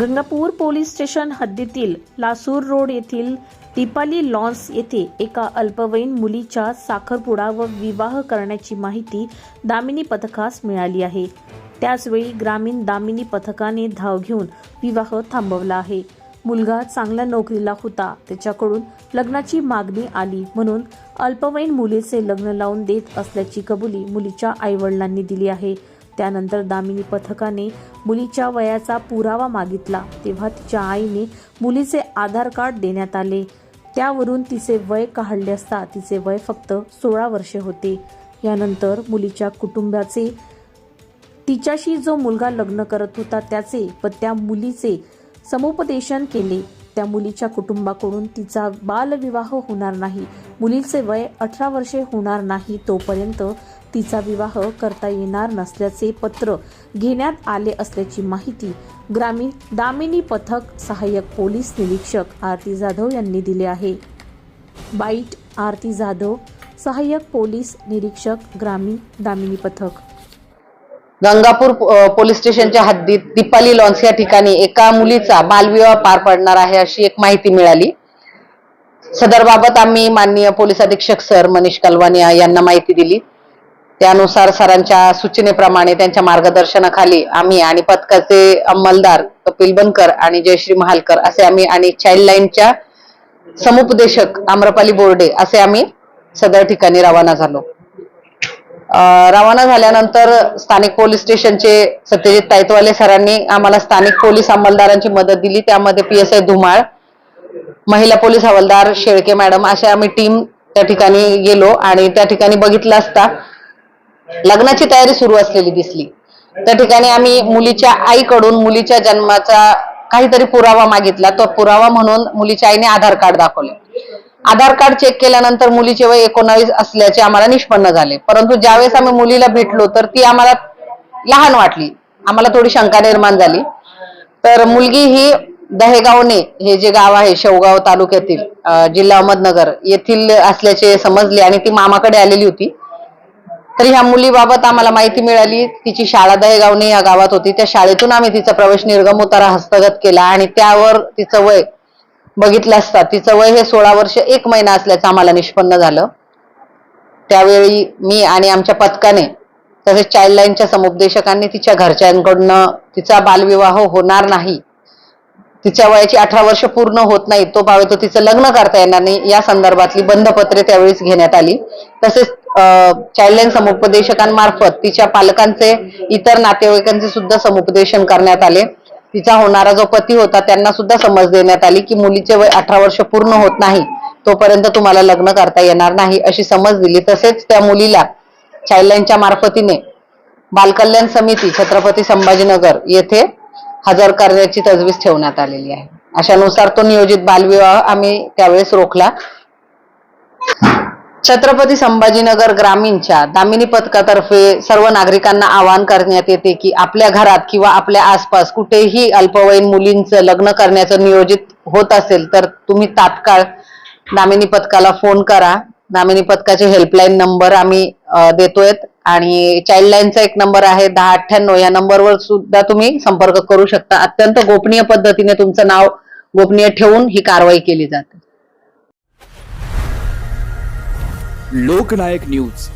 Gangapur police station हद्दीतील Lasur road येथील Deepali lawns येथे एका अल्पवयीन मुलीच्या साखरपुडा व विवाह करण्याची माहिती दामिनी पथकास मिळाली आहे. त्याचवेळी ग्रामीण दामिनी पथकाने धाव घेऊन विवाह थांबवला आहे. मुलगा चांगल्या नोकरीला होता. त्याच्याकडून लग्नाची मागणी आली म्हणून अल्पवयीन मुलीचे लग्न लावून देत असल्याची कबुली मुलीच्या आईवडिलांनी दिली आहे. त्यानंतर दामिनी पथकाने मुलीच्या वयाचा पुरावा मागितला. तेव्हा तिच्या आईने मुलीचे आधार कार्ड देण्यात आले. त्यावरून तिचे वय काढले असता तिचे वय फक्त सोळा वर्षे होते. यानंतर मुलीच्या कुटुंबाचे तिच्याशी जो मुलगा लग्न करत होता त्याचे व त्या मुलीचे समुपदेशन केले. त्या मुलीच्या कुटुंबाकडून तिचा बालविवाह होणार नाही. मुलीचे वय अठरा वर्षे होणार नाही तोपर्यंत तिचा विवाह करता येणार नसल्याचे पत्र घेण्यात आले असल्याची माहिती ग्रामीण दामिनी पथक सहाय्यक पोलीस निरीक्षक आरती जाधव यांनी दिली आहे. बाईट आरती जाधव सहाय्यक पोलीस निरीक्षक ग्रामीण दामिनी पथक. गंगापूर पोलीस स्टेशनच्या हद्दीत दीपाली लॉन्स या ठिकाणी एका मुलीचा बालविवाह पार पडणार आहे अशी एक माहिती मिळाली. सदर बाबत आम्ही माननीय पोलीस अधीक्षक सर मनीष कलवानिया यांना माहिती दिली. त्यानुसार सरांच्या सूचनेप्रमाणे त्यांच्या मार्गदर्शनाखाली आम्ही आणि पथकाचे अंमलदार कपिल बनकर आणि जयश्री महालकर असे आम्ही आणि चाइल्डलाईनच्या समुपदेशक आम्रपाली बोर्डे असे आम्ही सदर ठिकाणी रवाना झालो. रवाना झाल्यानंतर स्थानिक पोलीस स्टेशनचे सत्यजित तायतवाले सरांनी आम्हाला स्थानिक पोलीस अंमलदारांची मदत दिली. त्यामध्ये पी एस आय धुमाळ महिला पोलीस हवालदार शेळके मॅडम अशा आम्ही टीम त्या ठिकाणी गेलो आणि त्या ठिकाणी बघितलं असता लग्नाची तयारी सुरू असलेली दिसली. त्या ठिकाणी आम्ही मुलीच्या आईकडून मुलीच्या जन्माचा काहीतरी पुरावा मागितला. तो पुरावा म्हणून मुलीच्या आईने आधार कार्ड दाखवले. आधार कार्ड चेक केल्यानंतर मुलीचे वय एकोणावीस असल्याचे आम्हाला निष्पन्न झाले. परंतु ज्यावेळेस आम्ही मुलीला भेटलो तर ती आम्हाला लहान वाटली. आम्हाला थोडी शंका निर्माण झाली. तर मुलगी ही दहेगावने हे जे गाव आहे शेवगाव तालुक्यातील जिल्हा अहमदनगर येथील असल्याचे समजले आणि ती मामाकडे आलेली होती. तर ह्या मुलीबाबत आम्हाला माहिती मिळाली. तिची शाळा दहेगावने या गावात होती. त्या शाळेतून आम्ही तिचा प्रवेश निर्गम उतारा हस्तगत केला आणि त्यावर तिचं वय बघितलं असता तिचं वय हे सोळा वर्ष एक महिना असल्याचं आम्हाला निष्पन्न झालं. त्यावेळी मी आणि आमच्या पथकाने तसेच चाइल्डलाईनच्या समुपदेशकांनी तिच्या घरच्यांकडनं तिचा बालविवाह होणार नाही. तिच्या वयाची अठरा वर्ष पूर्ण होत नाही तो तो तिचं लग्न करता येणार नाही या संदर्भातली बंधपत्रे त्यावेळीच घेण्यात आली. तसेच चाइल्डलाईन समुपदेशकांमार्फत तिच्या पालकांचे इतर नातेवाईकांचे सुद्धा समुपदेशन करण्यात आले. तिचा होणारा जो पती होता त्यांना सुद्धा समज देण्यात आली की मुलीचे वय अठरा वर्ष पूर्ण होत नाही तोपर्यंत तुम्हाला लग्न करता येणार नाही अशी समज दिली. तसेच त्या मुलीला चाइल्डलाईनच्या मार्फतीने बालकल्याण समिती छत्रपती संभाजीनगर येथे हजर करण्याची तजवीज ठेवण्यात आलेली आहे. अशानुसार तो नियोजित बालविवाह आम्ही त्यावेळेस रोखला. छत्रपती संभाजीनगर ग्रामीणच्या दामिनी पथकातर्फे सर्व नागरिकांना आवाहन करण्यात येते की आपल्या घरात किंवा आपल्या आसपास कुठेही अल्पवयीन मुलींचं लग्न करण्याचं नियोजित होत असेल तर तुम्ही तात्काळ दामिनी पथकाला फोन करा. दामिनी पथकाचे हेल्पलाईन नंबर आम्ही देतोय आणि चाइल्डलाईनचा एक नंबर आहे दहा अठ्ठ्याण्णव. या नंबरवर सुद्धा तुम्ही संपर्क करू शकता. अत्यंत गोपनीय पद्धतीने तुमचं नाव गोपनीय ठेवून ही कारवाई केली जाते. लोकनायक न्यूज.